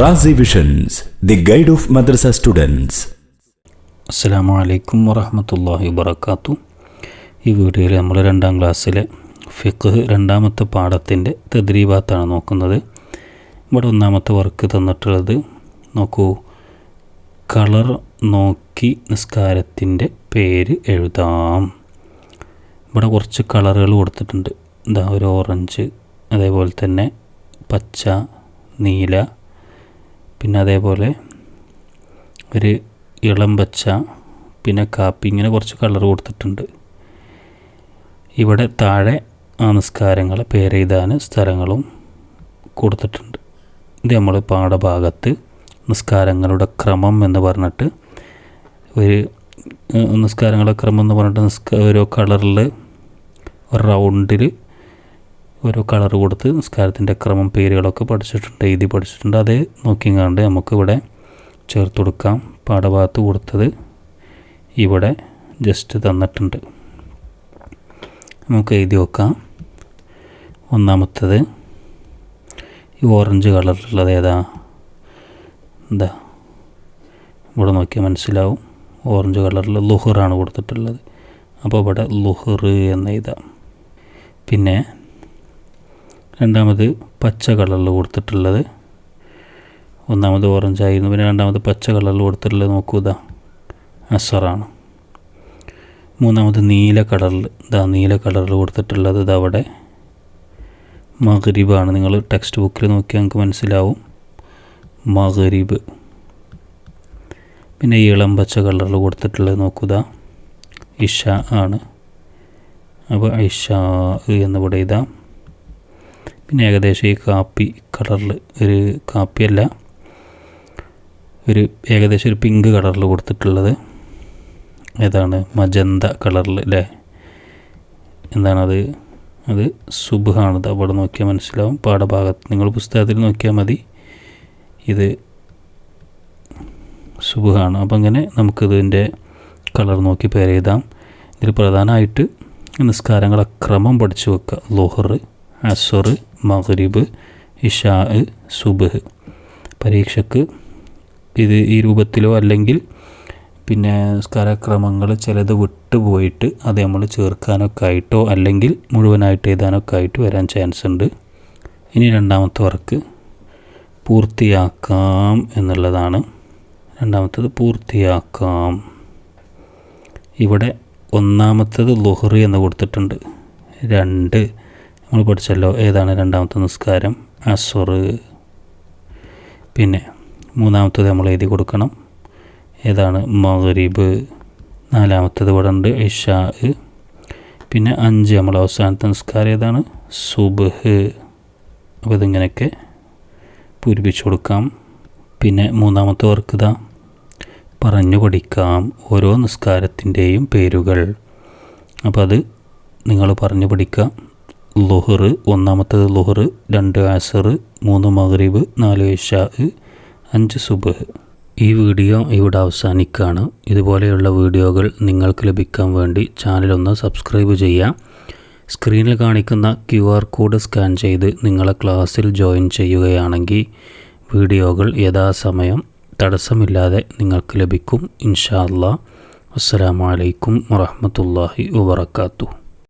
Razi visions the guide of madrasa students അസ്സാം വലൈക്കും വറഹമത്തല്ലാഹി വബർക്കാത്തു ഈ വീഡിയോയിൽ നമ്മൾ രണ്ടാം ക്ലാസ്സിലെ ഫിഖ് രണ്ടാമത്തെ പാഠത്തിന്റെ തദ്രീബാത്താണ് നോക്കുന്നത്. ഇവിടെ ഒന്നാമത്തെ വർക്ക് തന്നിട്ടുള്ളത് നോക്കൂ. കളർ നോക്കി നിസ്കാരത്തിന്റെ പേര് എഴുതാം. ഇവിടെ കുറച്ച് കളറുകൾ കൊടുത്തിട്ടുണ്ട്. എന്താ ഒരു ഓറഞ്ച് അതേപോലെ തന്നെ പച്ച നീല പിന്നെ അതേപോലെ ഒരു ഇളം പച്ച പിന്നെ കാപ്പി ഇങ്ങനെ കുറച്ച് കളർ കൊടുത്തിട്ടുണ്ട്. ഇവിടെ താഴെ ആ നിസ്കാരങ്ങൾ പേരെഴുതാൻ സ്ഥലങ്ങളും കൊടുത്തിട്ടുണ്ട്. ഇത് നമ്മൾ പാഠഭാഗത്ത് നിസ്കാരങ്ങളുടെ ക്രമം എന്ന് പറഞ്ഞിട്ട് ഒരു നിസ്കാരങ്ങളുടെ ക്രമം എന്ന് പറഞ്ഞിട്ട് നിസ്ക ഓരോ കളറിൽ ഒരു റൗണ്ടിൽ ഓരോ കളർ കൊടുത്ത് നിസ്കാരത്തിന്റെ ക്രമം പേരുകളൊക്കെ പഠിച്ചിട്ടുണ്ട് എഴുതി പഠിച്ചിട്ടുണ്ട്. അതേ അത് കണ്ട് നമുക്കിവിടെ ചേർത്ത് കൊടുക്കാം. പാഠഭാഗത്ത് കൊടുത്തത് ഇവിടെ ജസ്റ്റ് തന്നിട്ടുണ്ട്. നമുക്ക് എഴുതി നോക്കാം. ഒന്നാമത്തത് ഈ ഓറഞ്ച് കളറിലുള്ളത് ഏതാ? എന്താ? ഇവിടെ നോക്കിയാൽ മനസ്സിലാവും. ഓറഞ്ച് കളറിൽ ലുഹറാണ് കൊടുത്തിട്ടുള്ളത്. അപ്പോൾ ഇവിടെ ലുഹർ എന്ന് എഴുതാം. പിന്നെ രണ്ടാമത് പച്ച കളറിൽ കൊടുത്തിട്ടുള്ളത്. ഒന്നാമത് ഓറഞ്ച് ആയിരുന്നു പിന്നെ രണ്ടാമത് പച്ച കളറിൽ കൊടുത്തിട്ടുള്ളത് നോക്കൂ ഇതാ. അസറാണ് മൂന്നാമത് നീല കളറിൽ ഇതാ നീല കളറിൽ കൊടുത്തിട്ടുള്ളത് ഇത് അവിടെ. മഗ്രിബാണ് നിങ്ങൾ ടെക്സ്റ്റ് ബുക്കിൽ നോക്കിയാൽ നിങ്ങൾക്ക് മനസ്സിലാവും. മഗ്രിബ്. പിന്നെ ഇളം പച്ച കളറിൽ കൊടുത്തിട്ടുള്ളത് നോക്കുക ഇഷ ആണ്. അപ്പോൾ ഇഷ എന്ന് ഇവിടെ പിന്നെ ഏകദേശം ഈ കാപ്പി കളറിൽ ഒരു കാപ്പിയല്ല ഒരു ഏകദേശം ഒരു പിങ്ക് കളറിൽ കൊടുത്തിട്ടുള്ളത്. ഏതാണ്? മജന്ത കളറിൽ അല്ലേ എന്താണത്? അത് സുബാണ് ഇത് അവിടെ നോക്കിയാൽ മനസ്സിലാവും. പാഠഭാഗത്ത് നിങ്ങൾ പുസ്തകത്തിൽ നോക്കിയാൽ മതി. ഇത് സുബാണ് അപ്പം അങ്ങനെ നമുക്കിതിന്റെ കളർ നോക്കി പേരെഴുതാം ഇതിൽ പ്രധാനമായിട്ട് നിസ്കാരങ്ങൾ അക്രമം പഠിച്ചു വെക്കുക ലോഹർ അസർ മഗ്രിബ് ഇഷാ സുബഹ്. പരീക്ഷയ്ക്ക് ഇത് ഈ രൂപത്തിലോ അല്ലെങ്കിൽ പിന്നെ സ്കരക്രമങ്ങൾ ചിലത് വിട്ടുപോയിട്ട് അത് നമ്മൾ ചേർക്കാനൊക്കെ ആയിട്ടോ അല്ലെങ്കിൽ മുഴുവനായിട്ട് എഴുതാനൊക്കെ ആയിട്ട് വരാൻ ചാൻസ് ഉണ്ട്. ഇനി രണ്ടാമത്തെ വർക്ക് പൂർത്തിയാക്കാം എന്നുള്ളതാണ്. രണ്ടാമത്തത് പൂർത്തിയാക്കാം. ഇവിടെ ഒന്നാമത്തത് ലുഹറി എന്ന് കൊടുത്തിട്ടുണ്ട്. രണ്ട് നമ്മൾ പഠിച്ചല്ലോ ഏതാണ് രണ്ടാമത്തെ നിസ്കാരം? അസ്വർ പിന്നെ മൂന്നാമത്തത് നമ്മൾ എഴുതി കൊടുക്കണം. ഏതാണ്? മഗ്രിബ്. നാലാമത്തത് ഇവിടെ ഉണ്ട് ഇഷാ. പിന്നെ അഞ്ച് നമ്മൾ അവസാനത്തെ നിസ്കാരം ഏതാണ്? സുബഹ്. അപ്പോൾ ഇതിങ്ങനെയൊക്കെ പൂരിപ്പിച്ചു കൊടുക്കാം. പിന്നെ മൂന്നാമത്തെ വർക്ക് ഇതാ പറഞ്ഞു പഠിക്കാം ഓരോ നിസ്കാരത്തിന്റെയും പേരുകൾ. അപ്പോൾ അത് നിങ്ങൾ പറഞ്ഞു പഠിക്കുക. ലുഹർ ഒന്നാമത്തേത് ലുഹർ രണ്ട് ആസർ മൂന്ന് മഗ്രിബ് നാല് ഇഷാ അഞ്ച് സുബഹ്. ഈ വീഡിയോ ഇവിടെ അവസാനിക്കുകയാണ്. ഇതുപോലെയുള്ള വീഡിയോകൾ നിങ്ങൾക്ക് ലഭിക്കാൻ വേണ്ടി ചാനലൊന്ന് സബ്സ്ക്രൈബ് ചെയ്യാം സ്ക്രീനിൽ കാണിക്കുന്ന ക്യു ആർ കോഡ് സ്കാൻ ചെയ്ത് നിങ്ങളെ ക്ലാസ്സിൽ ജോയിൻ ചെയ്യുകയാണെങ്കിൽ വീഡിയോകൾ യഥാസമയം തടസ്സമില്ലാതെ നിങ്ങൾക്ക് ലഭിക്കും. ഇൻഷാ അല്ലാ വലൈക്കും അലൈക്കും വറഹ്മത്തുള്ളാഹി വബറകാതുഹു.